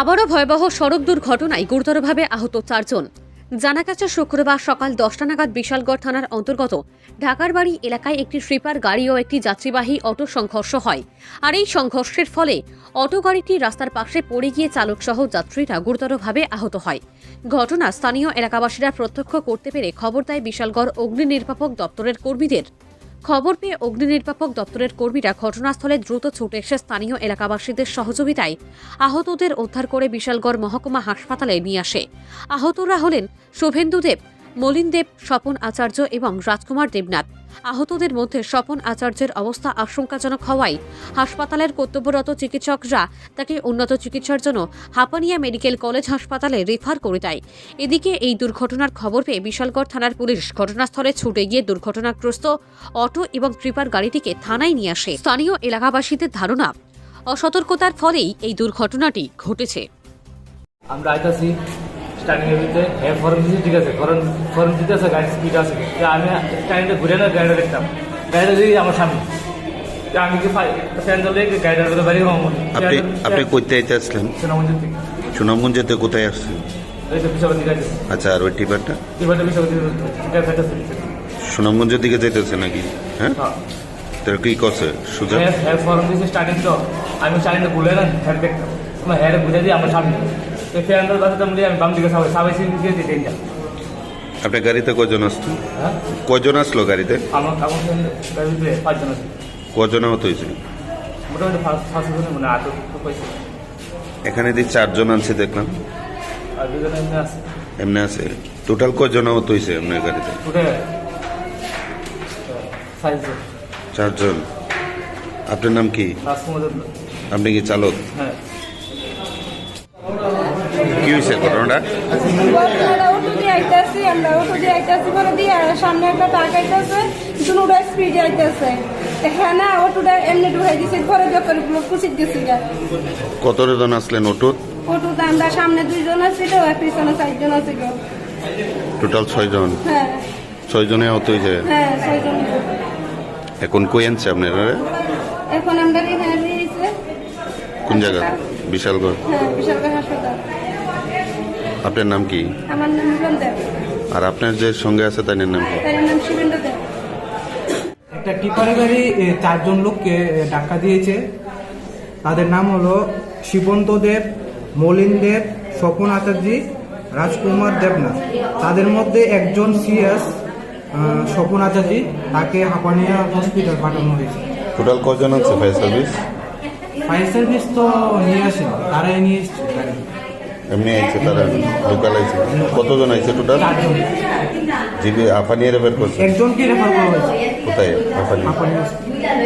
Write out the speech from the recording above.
আবারও ভয়াবহ সড়ক দুর্ঘটনায় গুরুতরভাবে আহত চারজন। জানা গেছে, শুক্রবার সকাল দশটা নাগাদ বিশালগড় থানার অন্তর্গত ঢাকার বাড়ি এলাকায় একটি স্লিপার গাড়ি ও একটি যাত্রীবাহী অটো সংঘর্ষ হয়। আর এই সংঘর্ষের ফলে অটো গাড়িটি রাস্তার পাশে পড়ে গিয়ে চালকসহ যাত্রীরা গুরুতরভাবে আহত হয়। ঘটনা স্থানীয় এলাকাবাসীরা প্রত্যক্ষ করতে পেরে খবর দেয় বিশালগড় অগ্নি নির্বাপক দপ্তরের কর্মীদের। খবর পেয়ে অগ্নি নির্বাপক দপ্তরের কর্মীরা ঘটনাস্থলে দ্রুত ছুটে এসে স্থানীয় এলাকাবাসীদের সহযোগিতায় আহতদের উদ্ধার করে বিশালগড় মহকুমা হাসপাতালে নিয়ে আসে। আহতরা হলেন শুভেন্দু দেব মলিন দেব, স্বপন আচার্য এবং রাজকুমার দেবনাথ। আহতদের মধ্যে স্বপন আচার্যের অবস্থা আশঙ্কাজনক হওয়ায় হাসপাতালের কর্তব্যরত চিকিৎসকরা তাকে উন্নত চিকিৎসার জন্য হাপানিয়া মেডিকেল কলেজ হাসপাতালে রেফার করে দেয়। এদিকে এই দুর্ঘটনার খবর পেয়ে বিশালগড় থানার পুলিশ ঘটনাস্থলে ছুটে গিয়ে দুর্ঘটনাগ্রস্ত অটো এবং ট্রিপার গাড়িটিকে থানায় নিয়ে আসে। স্থানীয় এলাকাবাসীদের ধারণা, অসতর্কতার ফলেই এই দুর্ঘটনাটি ঘটেছে। আমরা আইতাছি। স্টার্টিং এর ভিতরে। হ্যাঁ ফরেন দিয়েছি ঠিক আছে ফরেন ফরেন দিতে আছে গাড়ি স্পিড আছে। তা আমি স্টার্টিংটা ঘুরে না গাড়িটা দেখতাম। গাড়িটা দিই আমার সামনে আমি কি গাড়িটার ভিতরে বাড়ি হব? আপনি আপনি কইতে আইতে আসলেন সোনামঞ্জির থেকে সুনামগঞ্জ যেতে কোথায় আসছেন? আচ্ছা আর ওই টিপারটা? সুনামগঞ্জের দিকে যাইতেছে নাকি? হ্যাঁ? হ্যাঁ। তোর কি করছে? সুজা? হ্যাঁ ফরেন দিয়েছি স্টার্টিং তো। আমি স্টার্টিংটা ঘুরে না হ্যাঁ দেখতাম। হ্যাঁ ঘুরে দিই আমার সামনে তো ফ্যান ধরে বাঁচাতাম আমি বাম দিকে সবাই সবাই সিট দিয়ে দিই তিনটা। আপনার গাড়িতে কজন আসতো হ্যাঁ? কজন আসলো গাড়িতে? আমার আমার গাড়ির পাঁচজন আছে। কজন আহত হয়েছে? মোটামুটি মানে আট পয়সা এখানে দিয়ে চারজন আছে দেখলাম। আর দুজনে এমনি আছে। এমনি আছে। টোটাল কজন আহত হয়েছে আপনার গাড়িতে? চারজন। আপনার নাম কি? আপনি কি চালক? হ্যাঁ। হয়েছে ঘটনাটা? আমরা অটো আমরা অটো দিয়ে আইতেছি পরে দিয়ে সামনে একটা ট্রাক আইতেছে দুটা স্পিড আইতেছে। হ্যাঁ না অটোটা এমনি ঢুকাই দিছে পরে যখন পুষিত গেছি কতজন আসলেন অটোত অটোতে আমরা সামনে দুইজন তো আর পিছনে চারজন আছে টোটাল ছয়জন? হ্যাঁ। ছয়জনে আহত হয়েছে? হ্যাঁ ছয়জন। এখন কই আনছে আপনারা? এখন আমরা এখানে কোন জায়গা? বিশালগড়? হ্যাঁ বিশালগড় হাসপাতাল। আপনার নাম কি? আমার নাম মিলন দেব। আর আপনার যে সঙ্গে আছে তার নাম কি? তার নাম শিবেন্দ্র দেব। একটা টিপারে গাড়ি চারজন লোককে ধাক্কা দিয়েছে। তাদের নাম হলো শিবন্ত দেব মলিন দেব স্বপন আচার্যি রাজকুমার দেবনাথ। তাদের মধ্যে একজন সিএস স্বপন আচার্যি তাকে হাঁপানিয়া হসপিটাল পাঠানো হয়েছে। টোটাল কজন আছে ফায়ার সার্ভিস ফায়ার সার্ভিস তো নিয়ে আসেনি তারাই নিয়ে এসছে। গাড়ি এমনি আইছে তারা লোকাল আইছে। কতজন আইছে টোটাল জিবি আফানিয়া রেফার করছে। একজনকে রেফার করা হয়েছে? কোথায় আফানি হাঁপানিয়া হসপিটাল